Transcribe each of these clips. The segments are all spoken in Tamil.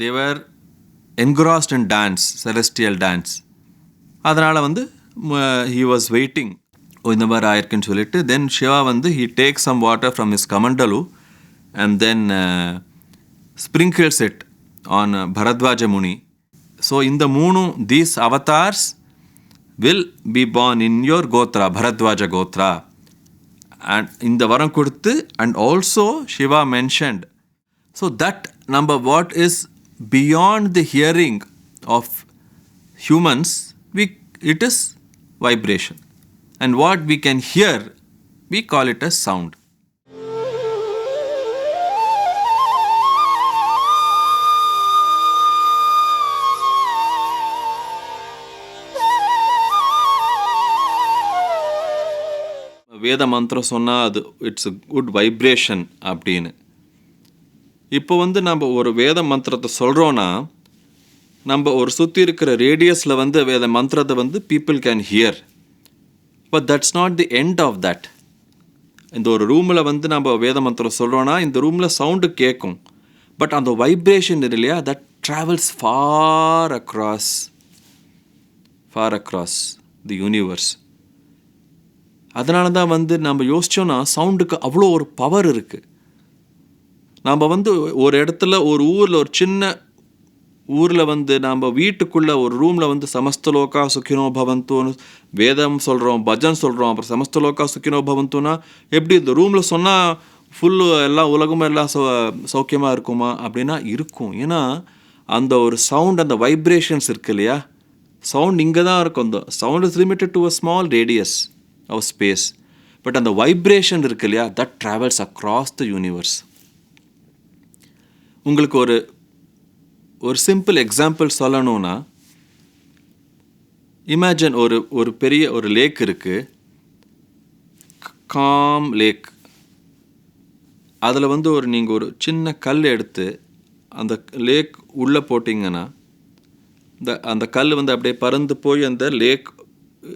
Thevar engrossed in dance celestial dance அதனால் வந்து ஹீ வாஸ் வெயிட்டிங் இந்த மாதிரி ஆயிருக்குன்னு சொல்லிட்டு தென் ஷிவா வந்து he take some water from is kamandalu and then sprinkles it on Bharadwaja Muni so இந்த மூணும் these avatars will be born in your gotra Bharadwaja gotra and இந்த வரம் கொடுத்து and also Shiva mentioned so that நம்ம what is beyond the hearing of humans we it is vibration and what we can hear we call it as sound வேத மந்திரம் சொன்னால் அது இட்ஸ் a குட் வைப்ரேஷன் அப்படின்னு இப்போ வந்து நம்ம ஒரு வேத மந்திரத்தை சொல்கிறோன்னா நம்ம ஒரு சுற்றி இருக்கிற ரேடியஸில் வந்து வேத மந்திரத்தை வந்து people can hear but that's not the end of that இந்த ஒரு ரூமில் வந்து நம்ம வேத மந்திரம் சொல்கிறோன்னா இந்த ரூமில் சவுண்டு கேட்கும் பட் அந்த வைப்ரேஷன் இல்லையா that travels far across far across the universe அதனால தான் வந்து நம்ம யோசிச்சோன்னா சவுண்டுக்கு அவ்வளோ ஒரு பவர் இருக்குது நாம் வந்து ஒரு இடத்துல ஒரு ஊரில் ஒரு சின்ன ஊரில் வந்து நாம் வீட்டுக்குள்ளே ஒரு ரூமில் வந்து சமஸ்தலோகா சுக்கினோ பவந்தோன்னு வேதம் சொல்கிறோம் பஜன் சொல்கிறோம் அப்புறம் சமஸ்தலோகா சுக்கினோ பவந்தோன்னா எப்படி இந்த ரூமில் சொன்னால் ஃபுல்லு எல்லா உலகமும் எல்லாம் சௌ சௌக்கியமாக இருக்குமா? அப்படின்னா இருக்கும். ஏன்னா அந்த ஒரு சவுண்ட் அந்த வைப்ரேஷன்ஸ் இருக்கு இல்லையா? சவுண்ட் இங்கே தான் இருக்கும். அந்த sound is limited to a small radius of space but அந்த வைப்ரேஷன் இருக்கு இல்லையா? That travels across the universe உங்களுக்கு ஒரு ஒரு சிம்பிள் எக்ஸாம்பிள் சொல்லணும்னா இமேஜின் ஒரு ஒரு பெரிய ஒரு லேக் இருக்குது காம் லேக் அதில் வந்து ஒரு நீங்கள் ஒரு சின்ன கல் எடுத்து அந்த லேக் உள்ளே போட்டிங்கன்னா இந்த அந்த கல் வந்து அப்படியே பறந்து போய் அந்த லேக்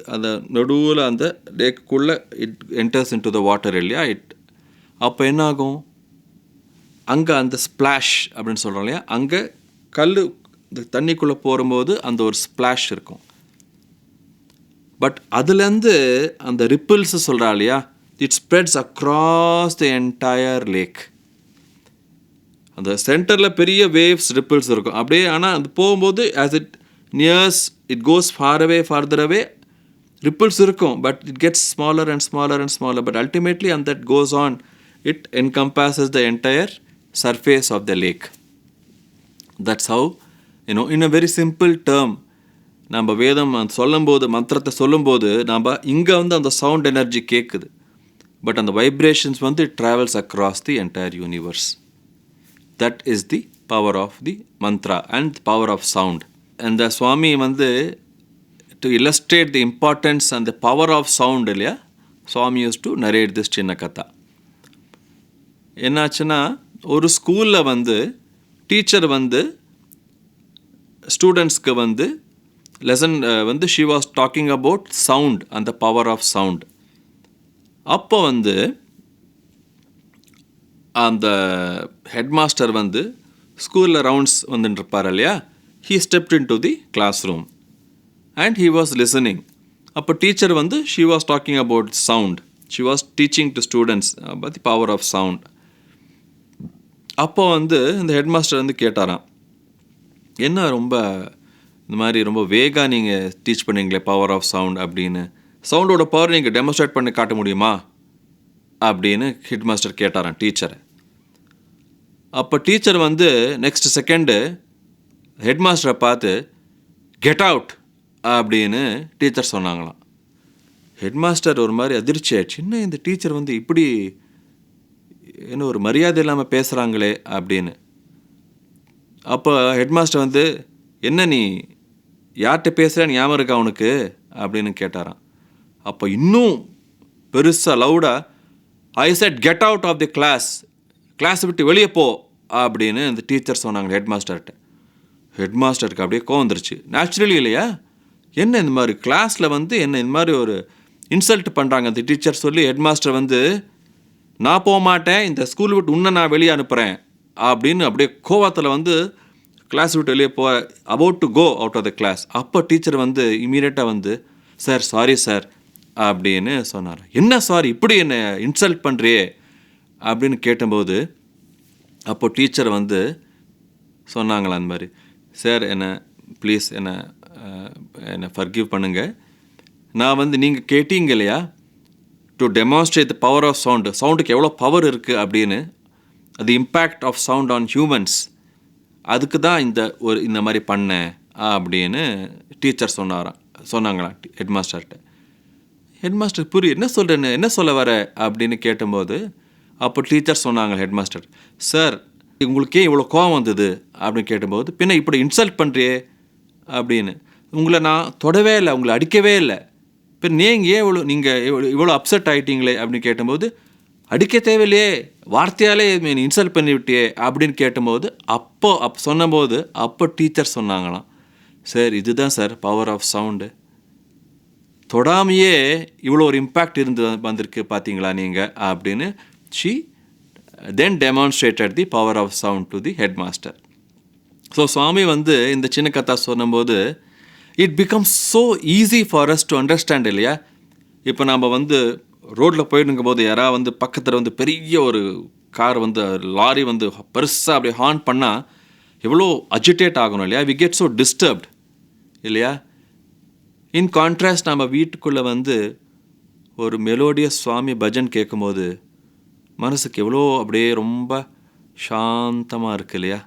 அந்த நடுவில் அந்த லேக்குள்ளே it enters into the water இல்லையா? இட் அப்போ என்ன ஆகும் அங்கே அந்த ஸ்ப்ளாஷ் அப்படின்னு சொல்கிறோம் இல்லையா? அங்கே கல் இந்த தண்ணிக்குள்ளே போகும்போது அந்த ஒரு ஸ்ப்ளாஷ் இருக்கும். பட் அதுலேருந்து அந்த ரிப்பிள்ஸ் சொல்கிறா இல்லையா? It spreads across the entire lake அந்த சென்டரில் பெரிய வேவ்ஸ் ரிப்பிள்ஸ் இருக்கும். அப்படியே ஆனால் அது போகும்போது as it nears it goes far away farther away ripples இருக்கும். But it gets smaller and smaller and smaller but ultimately and that goes on it encompasses the entire surface of the lake that's how you know in a very simple term நம்ம வேதம் சொல்லும்போது மந்திரத்தை சொல்லும்போது நம்ம இங்கே வந்து அந்த சவுண்ட் எனர்ஜி கேட்குது பட் அந்த வைப்ரேஷன்ஸ் வந்து travels across the entire universe that is the power of the mantra and power of sound அந்த சுவாமி வந்து to illustrate the importance and the power of sound இல்லையா? Swami use to narrate this சின்ன கதா. என்னாச்சுன்னா ஒரு ஸ்கூலில் வந்து டீச்சர் வந்து ஸ்டூடெண்ட்ஸ்க்கு வந்து லெசன் வந்து she was talking about sound அந்த பவர் ஆஃப் சவுண்ட் அப்போ வந்து அந்த ஹெட் மாஸ்டர் வந்து ஸ்கூலில் ரவுண்ட்ஸ் வந்துட்டுருப்பார் இல்லையா? He stepped into the classroom and he was listening அப்போ டீச்சர் வந்து she was talking about sound she was teaching to students about the power of sound அப்போ வந்து இந்த ஹெட்மாஸ்டர் வந்து கேட்டாராம் என்ன ரொம்ப இந்த மாதிரி ரொம்ப வேகாக நீங்கள் டீச் பண்ணீங்களே பவர் ஆஃப் சவுண்ட் அப்படின்னு? சவுண்டோட பவர் நீங்கள் டெமோஸ்ட்ரேட் பண்ணி காட்ட முடியுமா? அப்படின்னு ஹெட் மாஸ்டர் கேட்டாராம் டீச்சரை அப்போ டீச்சர் வந்து நெக்ஸ்ட் செகண்டு ஹெட் மாஸ்டரை பார்த்து கெட் அவுட் அப்படின்னு டீச்சர் சொன்னாங்களாம். ஹெட் மாஸ்டர் ஒரு மாதிரி அதிர்ச்சி ஆயிடுச்சு. இன்னும் இந்த டீச்சர் வந்து இப்படி இன்னும் ஒரு மரியாதை இல்லாமல் பேசுகிறாங்களே அப்படின்னு. அப்போ ஹெட்மாஸ்டர் வந்து என்ன நீ யார்கிட்ட பேசுகிறேன்னு ஞாபகம் இருக்கா அவனுக்கு அப்படின்னு கேட்டாராம். அப்போ இன்னும் பெருசாக லவுடாக I said get out of the class class விட்டு வெளியே போ அப்படின்னு அந்த டீச்சர் சொன்னாங்க ஹெட் மாஸ்டர்கிட்ட ஹெட் மாஸ்டருக்கு அப்படியே கோவம் வந்துருச்சு. நேச்சுரலி இல்லையா? என்ன இந்த மாதிரி கிளாஸில் வந்து என்ன இந்த மாதிரி ஒரு இன்சல்ட் பண்ணுறாங்க அந்த டீச்சர் சொல்லி ஹெட் மாஸ்டர் வந்து நான் போக மாட்டேன் இந்த ஸ்கூல் விட்டு உன்னை நான் வெளியே அனுப்புகிறேன் அப்படின்னு அப்படியே கோவத்தில் வந்து கிளாஸ் விட்டு வெளியே போ about to go out of the class அப்போ டீச்சர் வந்து இமீடியட்டாக வந்து சார் சாரி சார் அப்படின்னு சொன்னார். என்ன சாரி இப்படி என்னை இன்சல்ட் பண்ணுறியே அப்படின்னு கேட்டபோது அப்போ டீச்சர் வந்து சொன்னாங்களா அந்த மாதிரி சார் என்ன ப்ளீஸ் என்னை என்னை ஃபர்கிவ் பண்ணுங்கள் நான் வந்து நீங்கள் கேட்டீங்க இல்லையா? To demonstrate the power of sound சவுண்டுக்கு எவ்வளோ பவர் இருக்குது அப்படின்னு அது impact of sound on humans அதுக்கு தான் இந்த ஒரு இந்த மாதிரி பண்ணேன் அப்படின்னு டீச்சர் சொன்னாராம். சொன்னாங்களாம் ஹெட்மாஸ்டர்கிட்ட ஹெட்மாஸ்டர் ஹெட் மாஸ்டர் புரியுது என்ன சொல்கிறேன்னு என்ன சொல்ல வர அப்படின்னு கேட்டபோது அப்போ டீச்சர் சொன்னாங்க ஹெட்மாஸ்டர் சார் உங்களுக்கு ஏன் இவ்வளோ கோவம் வந்தது அப்படின்னு கேட்டபோது பின்ன இப்படி இன்சல்ட் பண்ணுறியே அப்படின்னு. உங்களை நான் தொடவே இல்லை உங்களை அடிக்கவே இல்லை. இப்போ நீங்கள் ஏன் இவ்வளோ நீங்கள் இவ்வளோ இவ்வளோ அப்செட் ஆகிட்டீங்களே அப்படின்னு கேட்டபோது அடிக்க தேவையில்லையே வார்த்தையாலே நீ இன்சல்ட் பண்ணிவிட்டியே அப்படின்னு கேட்டபோது அப்போ அப் சொன்னபோது அப்போ டீச்சர் சொன்னாங்களாம் சார் இதுதான் சார் பவர் ஆஃப் சவுண்டு தொடாமையே இவ்வளோ ஒரு இம்பேக்ட் இருந்து வந்திருக்கு பார்த்தீங்களா நீங்கள் அப்படின்னு she then demonstrated the power of sound to the headmaster so Swami வந்து இந்த சின்ன கதா சொன்னபோது it becomes so easy for us to understand இல்லையா? இப்போ நம்ம வந்து ரோட்டில் போயிடுங்கும் போது யாராவது வந்து பக்கத்தில் வந்து பெரிய ஒரு கார் வந்து லாரி வந்து பெருசாக அப்படியே ஹார்ன் பண்ணால் எவ்வளோ அஜிடேட் ஆகணும் இல்லையா? வி கெட் ஸோ டிஸ்டர்ப்ட் இல்லையா? இன் கான்ட்ராஸ்ட் நம்ம வீட்டுக்குள்ளே வந்து ஒரு மெலோடியஸ் சுவாமி பஜன் கேட்கும்போது மனசுக்கு எவ்வளோ அப்படியே ரொம்ப சாந்தமாக இருக்கு இல்லையா?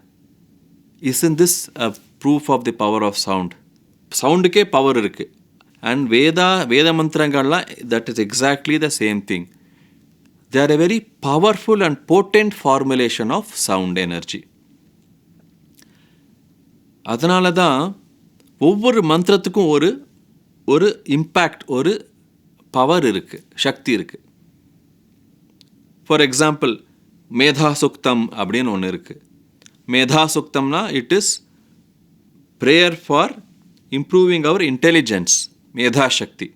Is in this a proof of the power of sound சவுண்டுக்கே power இருக்குது அண்ட் வேதா வேத மந்திரங்கள்லாம் that is exactly the same thing they are a very powerful and potent formulation of sound energy அதனால தான் ஒவ்வொரு மந்திரத்துக்கும் ஒரு ஒரு இம்பேக்ட் ஒரு பவர் இருக்குது சக்தி இருக்குது ஃபார் எக்ஸாம்பிள் மேதா சுக்தம் அப்படின்னு ஒன்று இருக்குது Medha சுக்தம்னா it is prayer for improving our intelligence Medha சக்தி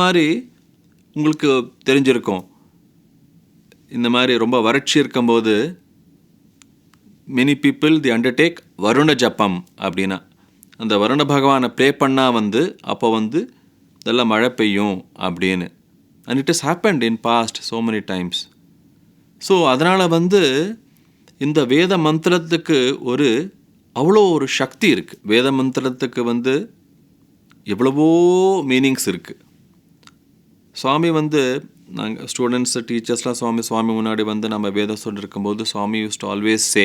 மாதிரி உங்களுக்கு தெரிஞ்சிருக்கும். இந்த மாதிரி ரொம்ப வறட்சி இருக்கும்போது மெனி பீப்புள் தி அண்டர்டேக் வருண ஜப்பம் அப்படின்னா. அந்த வருண பகவானை ப்ரே பண்ணால் வந்து அப்போ வந்து இதெல்லாம் மழை பெய்யும் அப்படின்னு. And it is happened in past so many times so அதனால் வந்து இந்த வேத மந்திரத்துக்கு ஒரு அவ்வளோ ஒரு சக்தி இருக்குது வேத மந்திரத்துக்கு வந்து எவ்வளவோ மீனிங்ஸ் இருக்குது சுவாமி வந்து நாங்கள் ஸ்டூடெண்ட்ஸு டீச்சர்ஸ்லாம் சுவாமி சுவாமி முன்னாடி வந்து நம்ம வேதம் சொல்லியிருக்கும்போது Swami use to always say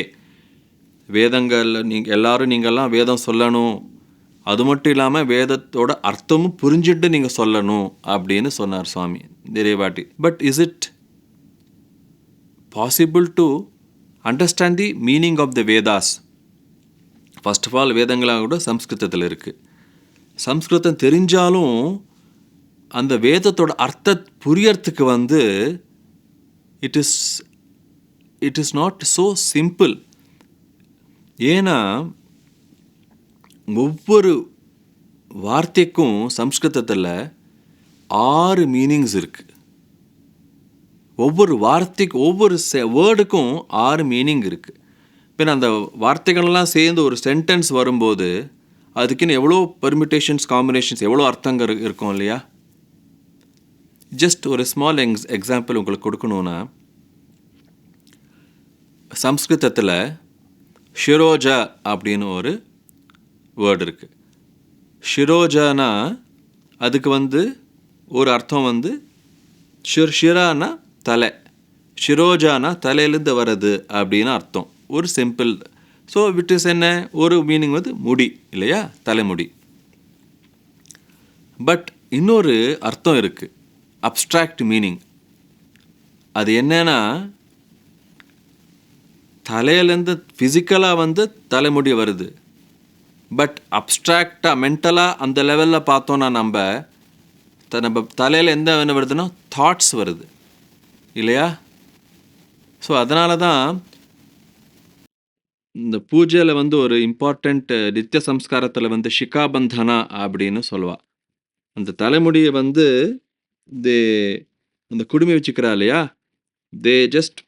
வேதங்களில் நீங்கள் எல்லாரும் நீங்கள்லாம் வேதம் சொல்லணும். அது மட்டும் இல்லாமல் வேதத்தோட அர்த்தமும் புரிஞ்சுட்டு நீங்கள் சொல்லணும் அப்படின்னு சொன்னார் Swami நிறைவாட்டி. But is it possible to understand the meaning of the Vedas first of all வேதங்களாக கூட சம்ஸ்கிருதத்தில் இருக்குது சம்ஸ்கிருதம் தெரிஞ்சாலும் அந்த வேதத்தோட அர்த்த புரியறதுக்கு வந்து it is it is not so simple ஏன்னா ஒவ்வொரு வார்த்தைக்கும் சம்ஸ்கிருதத்தில் ஆறு மீனிங்ஸ் இருக்குது ஒவ்வொரு வார்த்தைக்கு ஒவ்வொரு வேர்டுக்கும் ஆறு மீனிங் இருக்குது பின் அந்த வார்த்தைகள்லாம் சேர்ந்து ஒரு சென்டென்ஸ் வரும்போது அதுக்குன்னு எவ்வளோ பெர்மிட்டேஷன்ஸ் காம்பினேஷன்ஸ் எவ்வளோ அர்த்தங்கள் இருக்கும் இல்லையா? ஜஸ்ட் ஒரு ஸ்மால் எக்ஸ் எக்ஸாம்பிள் உங்களுக்கு கொடுக்கணுன்னா சம்ஸ்கிருதத்தில் ஷிரோஜா அப்படின்னு ஒரு வேர்டு இருக்குது ஷிரோஜானா அதுக்கு வந்து ஒரு அர்த்தம் வந்து ஷிர் ஷிரானா தலை. ஷிரோஜானா தலையிலேருந்து வர்றது அப்படின்னு அர்த்தம். ஒரு சிம்பிள் ஸோ விட் இஸ் என்ன? ஒரு மீனிங் வந்து முடி இல்லையா? தலைமுடி. பட் இன்னொரு அர்த்தம் இருக்குது அப்ஸ்ட்ராக்ட் மீனிங் அது என்னன்னா தலையிலேருந்து ஃபிசிக்கலாக வந்து தலைமுடி வருது. பட் அப்ட்ராக்டாக மென்டலாக அந்த லெவலில் பார்த்தோன்னா நம்ம த- நம்ம தலையில் எந்த என்ன வருதுன்னா தாட்ஸ் வருது. இல்லையா? ஸோ அதனால தான் இந்த பூஜையில் வந்து ஒரு இம்பார்ட்டண்ட் நித்திய சம்ஸ்காரத்தில் வந்து ஷிகாபந்தனா அப்படின்னு சொல்லுவா. அந்த தலைமுடியை வந்து தே அந்த குடுமி வச்சுக்கிறா இல்லையா? தே ஜஸ்ட்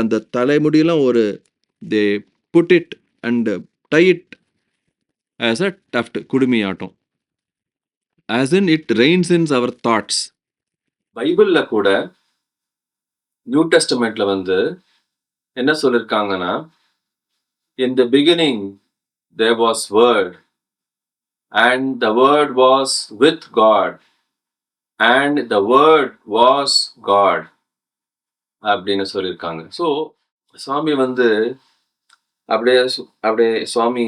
அந்த தலைமுடியெலாம் ஒரு they put it and tie it as a tuft குடுமி ஆட்டம். As in it reins in our thoughts பைபிளில் கூட நியூ டெஸ்டமெண்ட்டில் வந்து என்ன சொல்லியிருக்காங்கன்னா in the beginning there was word and the word was with God and the word was God அப்படின்னு சொல்லியிருக்காங்க. ஸோ சுவாமி வந்து அப்படியே அப்படியே சுவாமி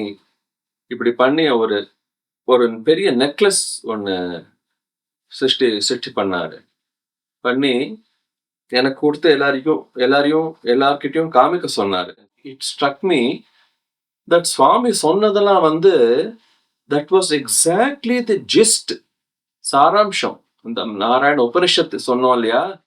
இப்படி பண்ணி ஒரு ஒரு பெரிய நெக்லஸ் ஒன்று சிருஷ்டி சிருஷ்டி பண்ணாரு. பண்ணி எனக்கு கொடுத்து எல்லாரையும் எல்லாரையும் எல்லார்கிட்டையும் காமிக்க சொன்னார். It struck me that Swami சொன்னதெல்லாம் வந்து that was exactly the gist சாராம்சம். இந்த நாராயண உபனிஷத்து சொன்னோம் இல்லையா?